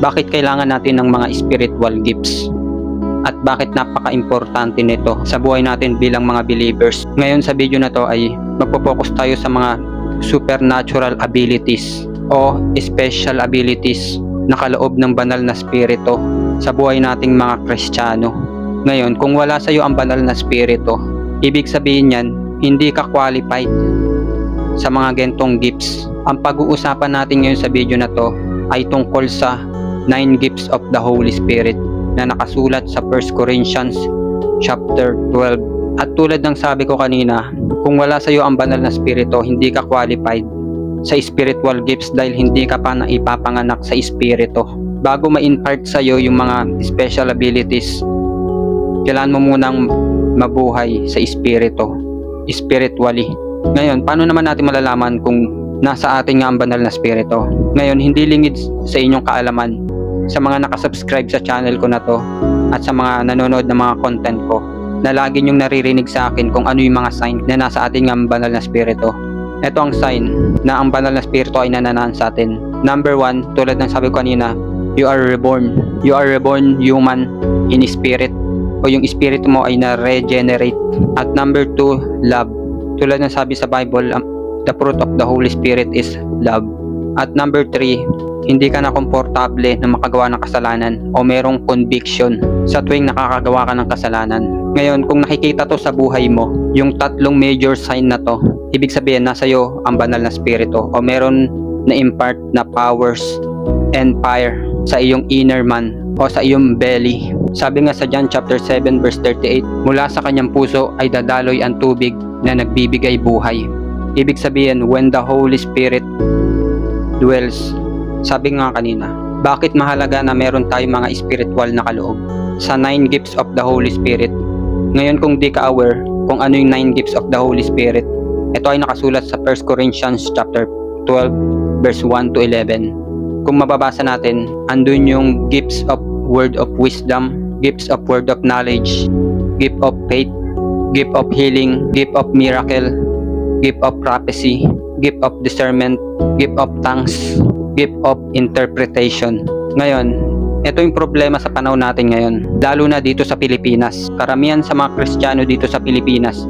bakit kailangan natin ng mga spiritual gifts at bakit napaka-importante nito sa buhay natin bilang mga believers. Ngayon sa video na to ay magpo-focus tayo sa mga supernatural abilities o special abilities na kaloob ng banal na spirito sa buhay nating mga Kristiyano. Ngayon, kung wala sa iyo ang banal na spirito, ibig sabihin yan, hindi ka qualified sa mga gentong gifts. Ang pag-uusapan natin ngayon sa video na to ay tungkol sa 9 gifts of the Holy Spirit na nakasulat sa 1 Corinthians chapter 12. At tulad ng sabi ko kanina, kung wala sa iyo ang banal na spirito, hindi ka qualified sa spiritual gifts dahil hindi ka pa naipapanganak sa espiritu. Bago ma-impart sa iyo yung mga special abilities, kailangan mo munang mabuhay sa espiritu, spiritually. Ngayon, paano naman natin malalaman kung nasa atin nga ang banal na spirito? Ngayon, hindi lingid sa inyong kaalaman sa mga nakasubscribe sa channel ko na to at sa mga nanonood ng mga content ko na lagi nyong naririnig sa akin kung ano yung mga sign na nasa ating nga ang banal na spirito. Ito ang sign na ang banal na spirito ay nananahan sa atin. Number one, tulad ng sabi ko kanina, you are reborn. You are reborn human in spirit o yung spirit mo ay na-regenerate. At number two, love. Tulad ng sabi sa Bible, um, the fruit of the Holy Spirit is love. At number three, hindi ka na komportable na makagawa ng kasalanan o merong conviction sa tuwing nakakagawa ka ng kasalanan. Ngayon, kung nakikita to sa buhay mo, yung tatlong major sign na to, ibig sabihin nasa iyo ang banal na spirito o meron na impart na powers and fire sa iyong inner man o sa iyong belly. Sabi nga sa John chapter 7 verse 38, mula sa kanyang puso ay dadaloy ang tubig na nagbibigay buhay. Ibig sabihin, when the Holy Spirit dwells, sabi nga kanina, bakit mahalaga na meron tayong mga spiritual na kaloob? Sa 9 gifts of the Holy Spirit. Ngayon kung di ka aware kung ano yung 9 gifts of the Holy Spirit, ito ay nakasulat sa 1 Corinthians chapter 12 verse 1 to 11. Kung mababasa natin, andun yung gifts of word of wisdom, gifts of word of knowledge, gift of faith, gift of healing, gift of miracle, gift of prophecy, gift of discernment, gift of tongues, gift of interpretation. Ngayon, ito yung problema sa panahon natin ngayon, lalo na dito sa Pilipinas. Karamihan sa mga Kristiyano dito sa Pilipinas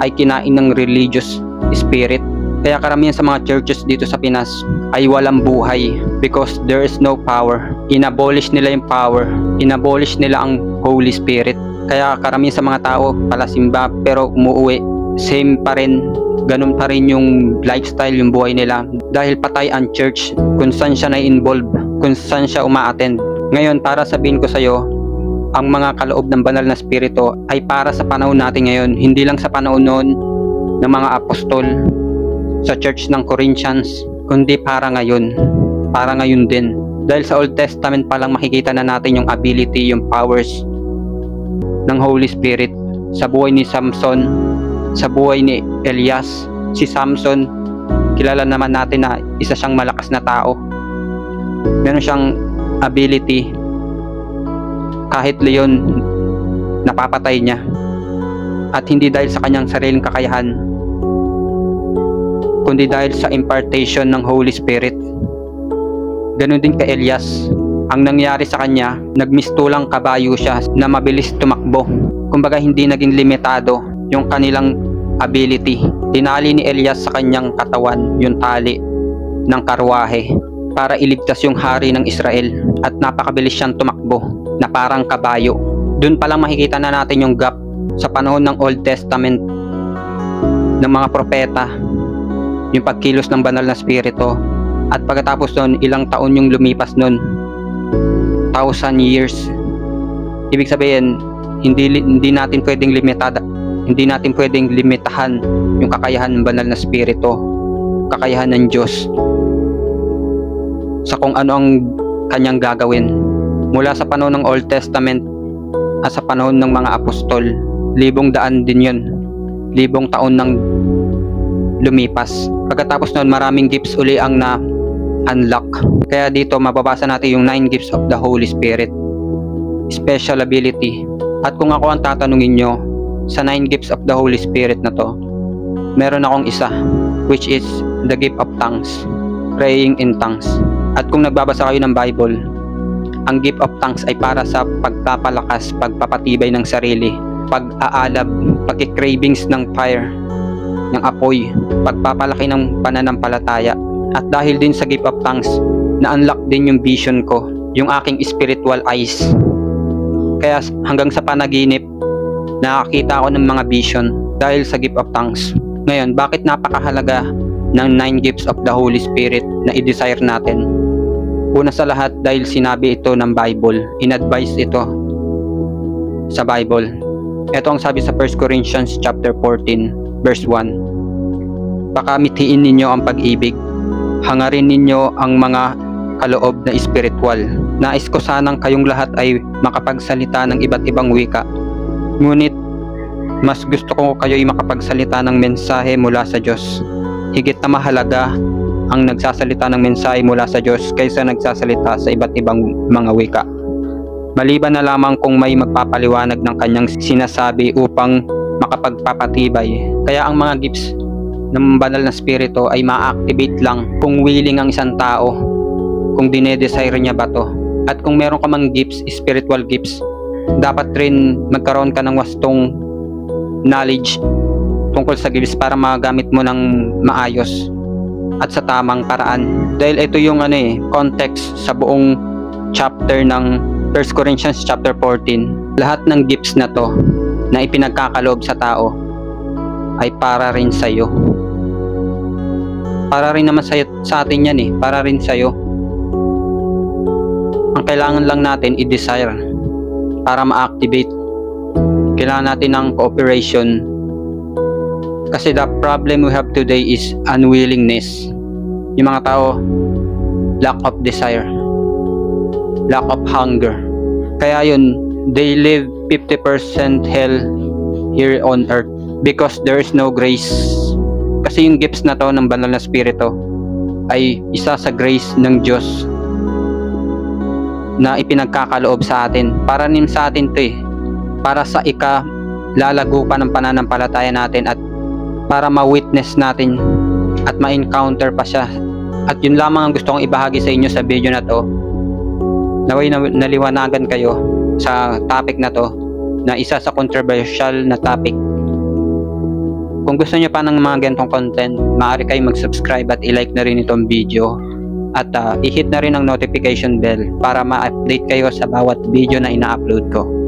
ay kinain ng religious spirit. Kaya karamihan sa mga churches dito sa Pinas ay walang buhay because there is no power. Inabolish nila yung power. Inabolish nila ang Holy Spirit. Kaya karamihan sa mga tao palasimba pero umuwi. Same pa rin ganun pa rin yung lifestyle, yung buhay nila. Dahil patay ang church kung saan siya na-involve, kung saan siya uma-attend. Ngayon, para sabihin ko sa'yo, ang mga kaloob ng banal na spirito ay para sa panahon natin ngayon, hindi lang sa panahon noon ng mga apostol sa church ng Corinthians, kundi para ngayon. Para ngayon din. Dahil sa Old Testament pa lang makikita na natin yung ability, yung powers ng Holy Spirit sa buhay ni Samson, sa buhay ni Elias, si Samson, kilala naman natin na isa siyang malakas na tao. Meron siyang ability kahit leon napapatay niya at hindi dahil sa kanyang sariling kakayahan kundi dahil sa impartation ng Holy Spirit. Ganon din kay Elias. Ang nangyari sa kanya, nagmistulang kabayo siya na mabilis tumakbo. Kumbaga hindi naging limitado yung kanilang ability. Dinali ni Elias sa kanyang katawan yung tali ng karwahe para iligtas yung hari ng Israel at napakabilis siyang tumakbo na parang kabayo. Doon pa lang makikita na natin yung gap sa panahon ng Old Testament ng mga propeta yung pagkilos ng banal na spirito at pagkatapos nun ilang taon yung lumipas nun thousand years ibig sabihin hindi hindi natin pwedeng limitada hindi natin pwedeng limitahan yung kakayahan ng banal na spirito kakayahan ng Diyos sa kung ano ang kanyang gagawin. Mula sa panahon ng Old Testament at sa panahon ng mga apostol libong daan din yun. Libong taon ng lumipas. Pagkatapos noon maraming gifts uli ang na unlock kaya dito mababasa natin yung 9 gifts of the Holy Spirit. Special ability. At kung ako ang tatanungin nyo sa 9 gifts of the Holy Spirit na to meron akong isa which is the gift of tongues praying in tongues at kung nagbabasa kayo ng Bible ang gift of thanks ay para sa pagpapalakas, pagpapatibay ng sarili, pag-aalab, pagkikravings ng fire, ng apoy, pagpapalaki ng pananampalataya. At dahil din sa gift of thanks, na-unlock din yung vision ko, yung aking spiritual eyes. Kaya hanggang sa panaginip, nakakita ako ng mga vision dahil sa gift of thanks. Ngayon, bakit napakahalaga ng 9 gifts of the Holy Spirit na i-desire natin? Una sa lahat dahil sinabi ito ng Bible, in-advise ito sa Bible. Ito ang sabi sa 1 Corinthians chapter 14 verse 1. Pakamitiin ninyo ang pag-ibig, hangarin ninyo ang mga kaloob na espiritual. Nais ko sanang kayong lahat ay makapagsalita ng iba't ibang wika. Ngunit mas gusto ko kayo'y makapagsalita ng mensahe mula sa Diyos. Higit na mahalaga ang nagsasalita ng mensahe mula sa Diyos kaysa nagsasalita sa iba't ibang mga wika. Maliban na lamang kung may magpapaliwanag ng kanyang sinasabi upang makapagpapatibay. Kaya ang mga gifts ng banal na spirito ay ma-activate lang kung willing ang isang tao, kung dinedesire niya ba to. At kung meron ka mang gifts, spiritual gifts, dapat rin magkaroon ka ng wastong knowledge tungkol sa gifts para magamit mo ng maayos at sa tamang paraan. Dahil ito yung ano eh, context sa buong chapter ng 1 Corinthians chapter 14. Lahat ng gifts na to na ipinagkakaloob sa tao ay para rin sa iyo. Para rin naman sa, sa atin yan eh, para rin sa iyo. Ang kailangan lang natin i-desire para ma-activate. Kailangan natin ng cooperation kasi the problem we have today is unwillingness. Yung mga tao, lack of desire, lack of hunger. Kaya yun, they live 50% hell here on earth because there is no grace. Kasi yung gifts na to ng banal na spirito ay isa sa grace ng Diyos na ipinagkakaloob sa atin. Para nin sa atin to eh. Para sa ika lalago pa ng pananampalataya natin at para ma-witness natin at ma-encounter pa siya. At yun lamang ang gusto kong ibahagi sa inyo sa video na to. Naway na naliwanagan kayo sa topic na to na isa sa controversial na topic. Kung gusto niyo pa ng mga ganitong content, maaari kayo mag-subscribe at i-like na rin itong video at uh, i-hit na rin ang notification bell para ma-update kayo sa bawat video na ina-upload ko.